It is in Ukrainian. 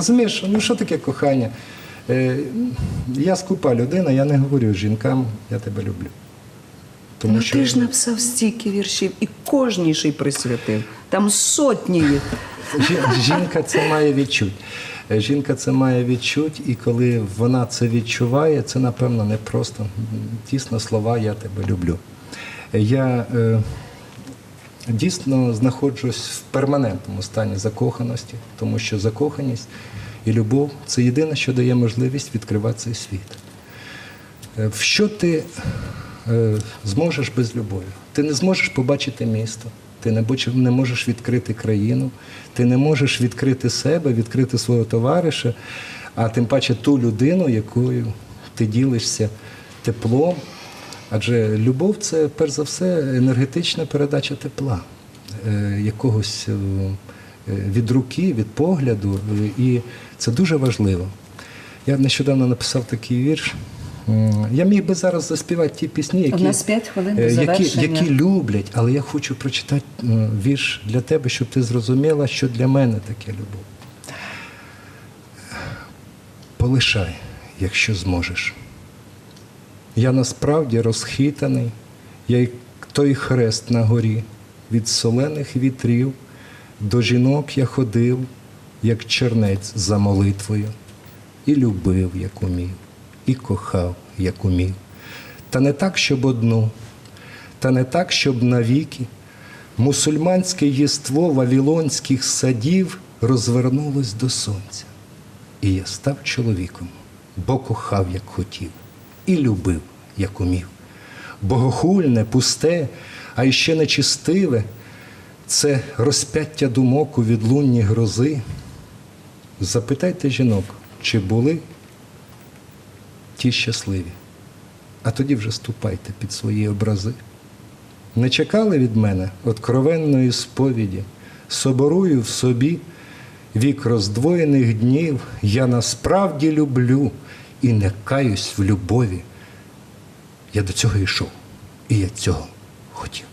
Розумієш, ну що таке кохання? Е, я скупа людина, я не говорю жінкам, я тебе люблю. Тому ну що ти ж написав стільки віршів і кожній присвятив. Там сотні їх. Жінка це має відчути. Е, Жінка це має відчути, і коли вона це відчуває, це напевно не просто м, тісно слова Я тебе люблю. Е, Я е, дійсно знаходжусь в перманентному стані закоханості, тому що закоханість і любов це єдине, що дає можливість відкривати цей світ. Е, В що ти е, зможеш без любові? Ти не зможеш побачити місто, ти не можеш відкрити країну, ти не можеш відкрити себе, відкрити свого товариша, а тим паче ту людину, якою ти ділишся теплом. Адже любов це перш за все енергетична передача тепла, е, якогось е, від руки, від погляду. І це дуже важливо. Я нещодавно написав такий вірш. Я міг би зараз заспівати ті пісні, які, е, які, які люблять, але я хочу прочитати вірш для тебе, щоб ти зрозуміла, що для мене таке любов. Полишай, якщо зможеш. Я насправді розхитаний, я як той хрест на горі, від солених вітрів до жінок я ходив, як чернець за молитвою, і любив, як умів, і кохав, як умів. Та не так, щоб одну, та не так, щоб навіки. Мусульманське єство вавілонських садів розвернулось до сонця. І я став чоловіком, бо кохав, як хотів, і любив, як умів. Богохульне, пусте, а іще нечистиве це розп'яття думок у відлунні грози. Запитайте жінок, чи були ті щасливі, а тоді вже ступайте під свої образи. Не чекали від мене откровенної сповіді, соборую в собі вік роздвоєних днів, я насправді люблю і не каюсь в любові. Я до цього йшов, і я цього хотів.